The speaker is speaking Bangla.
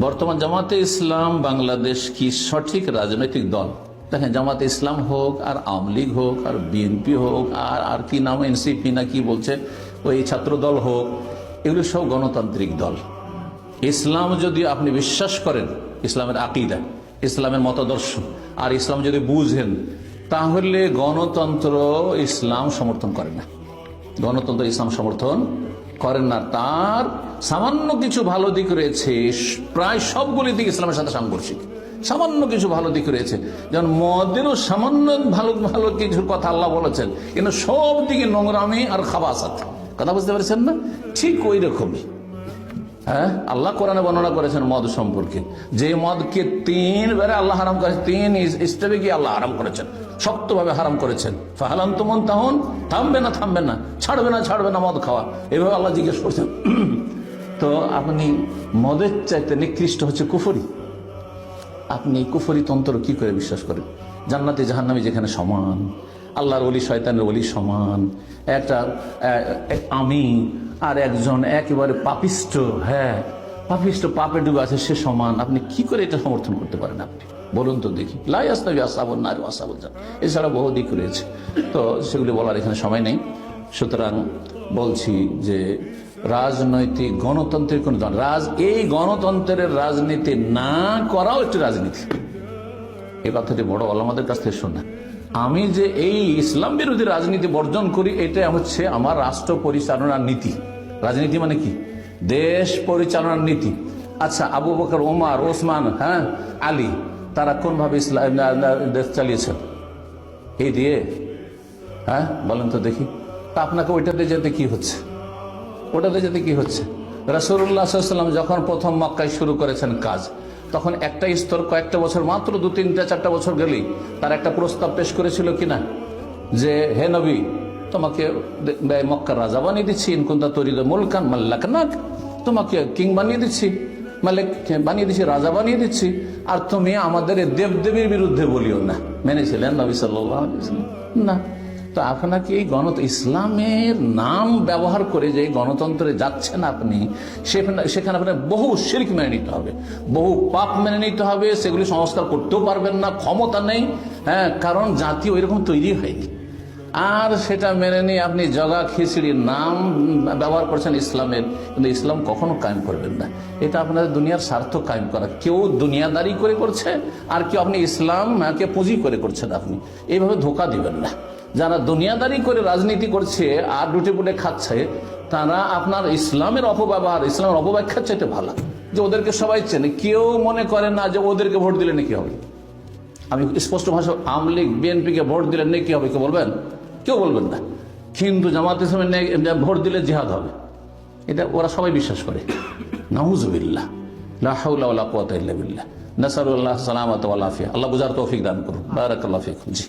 বর্তমান জামাতে ইসলাম বাংলাদেশ কি সঠিক রাজনৈতিক দল? দেখেন, জামাতে ইসলাম হোক আর আওয়ামী লীগ হোক আর বিএনপি হোক আর আর কি নাম এনসিপি না কি বলছে, ওই ছাত্র দল হোক, এগুলো সব গণতান্ত্রিক দল। ইসলাম যদি আপনি বিশ্বাস করেন, ইসলামের আকিদা, ইসলামের মতাদর্শ, আর ইসলাম যদি বুঝেন, তাহলে গণতন্ত্র ইসলাম সমর্থন করে না। গণতন্ত্র ইসলাম সমর্থন করেন না। তার সামান্য কিছু ভালো দিক রয়েছে, প্রায় সবগুলি দিক ইসলামের সাথে সাংঘর্ষিক। সামান্য কিছু ভালো দিক রয়েছে। যেমন মদেরও সামান্য ভালো ভালো কিছু কথা আল্লাহ বলেছেন, কিন্তু সব দিকে নোংরামি আর খাবাস কথা বুঝতে পারছেন না? ঠিক ওই রকমই। হ্যাঁ? আল্লাহ কোরআনে বর্ণনা করেছেন মদ সম্পর্কে। যে মদকে তিন বারে আল্লাহ হারাম করেছেন তিন স্টেপে গিয়ে আল্লাহ হারাম করেছেন, শক্তভাবে হারাম করেছেন। ফাহালান্ত মন তাহন, থামবে না থামবে না, ছাড়বে না ছাড়বে না মদ খাওয়া। এভাবে আল্লাহ জিজ্ঞেস করছেন। তো আপনি মদের চাইতে নিকৃষ্ট হচ্ছে কুফরি? আপনি কুফরি তন্ত্র কি করে বিশ্বাস করেন? জান্নাতে জাহান্নামি যেখানে সমান আল্লাহর অলি শয়তানের অলি সমান। একটা আমি আর একজন একেবারে পাপিষ্ট হ্যাঁ পাপিষ্ট পাপে ডুবে আছে, সে সমান। আপনি কি করে এটা সমর্থন করতে পারেন আপনি? বলুন তো দেখি। লাই আসতাবি আসাবল না আসাবল যান এছাড়া বহু দিক রয়েছে। তো সেগুলি বলার এখানে সময় নেই। সুতরাং বলছি যে রাজনৈতিক গণতন্ত্রের কোন রাজ এই গণতন্ত্রের রাজনীতি না করাও একটি রাজনীতি। এই কথাটি বড় আলামাদের কাছ থেকে শোনা। আমি যে এই ইসলাম বিরোধী রাজনীতি বর্জন করি, এটা হচ্ছে আমার রাষ্ট্র পরিচালনার নীতি। রাজনীতি মানে কি? দেশ পরিচালনার নীতি। আচ্ছা আবু বকর ওমর ওসমান হ্যাঁ আলী, তারা কোনভাবে ইসলাম দেশ চালিয়েছেন এই দিয়ে? হ্যাঁ বলেন তো দেখি। তা আপনাকে ওইটাতে যেতে কি হচ্ছে? ওটাতে যেতে কি হচ্ছে? রাসুল্লাহাম যখন প্রথম মক্কায় শুরু করেছেন কাজ তখন একটা স্তর কয়েকটা বছর, মাত্র দু, তিনটা, চারটা বছর গেলেই তার একটা প্রস্তাব পেশ করেছিল কিনা? যে, হে নবী, তোমাকে মক্কার রাজা বানিয়ে দিচ্ছি ইনকুন্দা তরিদ মুলকান মাল্লাক নাক তোমাকে কিং বানিয়ে দিচ্ছি, মালিক বানিয়ে দিচ্ছি, রাজা বানিয়ে দিচ্ছি, আর তুমি আমাদের দেবদেবীর বিরুদ্ধে বলিও না। মেনেছিলেন নবী সাল্লাম না। তো আপনাকে এই গণ ইসলামের নাম ব্যবহার করে যে গণতন্ত্রে যাচ্ছেন আপনি, সেখানে আপনার বহু শিল্প মেনে নিতে হবে। বহু পাপ মেনে নিতে হবে, সেগুলি সংস্কার করতেও পারবেন না, ক্ষমতা নেই হ্যাঁ কারণ জাতি ওইরকম তৈরি হয়নি। আর সেটা মেনে নিয়ে আপনি জগা খিচড়ির নাম ব্যবহার করছেন ইসলামের। কিন্তু ইসলাম কখনো কায়েম করবেন না। এটা আপনাদের দুনিয়ার স্বার্থ কায়েম করা। কেউ দুনিয়াদারি করে করছে, আর কেউ আপনি ইসলামকে পুঁজি করে করছেন আপনি। এইভাবে ধোকা দিবেন না। যারা দুনিয়াদারি করে রাজনীতি করছে আর ডুটে পুটে খাচ্ছে, তারা আপনার ইসলামের অপব্যবহার, ইসলামের অপব্যাখ্যা চাইতে ভালো। যে ওদেরকে সবাই চেনে। কেউ মনে করে না যে ওদেরকে ভোট দিলে নাকি হবে। আমি স্পষ্ট ভাষা আওয়ামী লীগ বিএনপিকে ভোট দিলে নাকি হবে কেউ বলবেন? কেউ বলবেন না। কিন্তু জামাত ইসলামের ভোট দিলে জিহাদ হবে। এটা ওরা সবাই বিশ্বাস করে। নাহুজবিল্লাহ লাহাউল্লাহ নাসারুল্লাহ সালামত আল্লাহ বুঝার তৌফিক দান করুন বারাকাল্লাহ ফিক জি।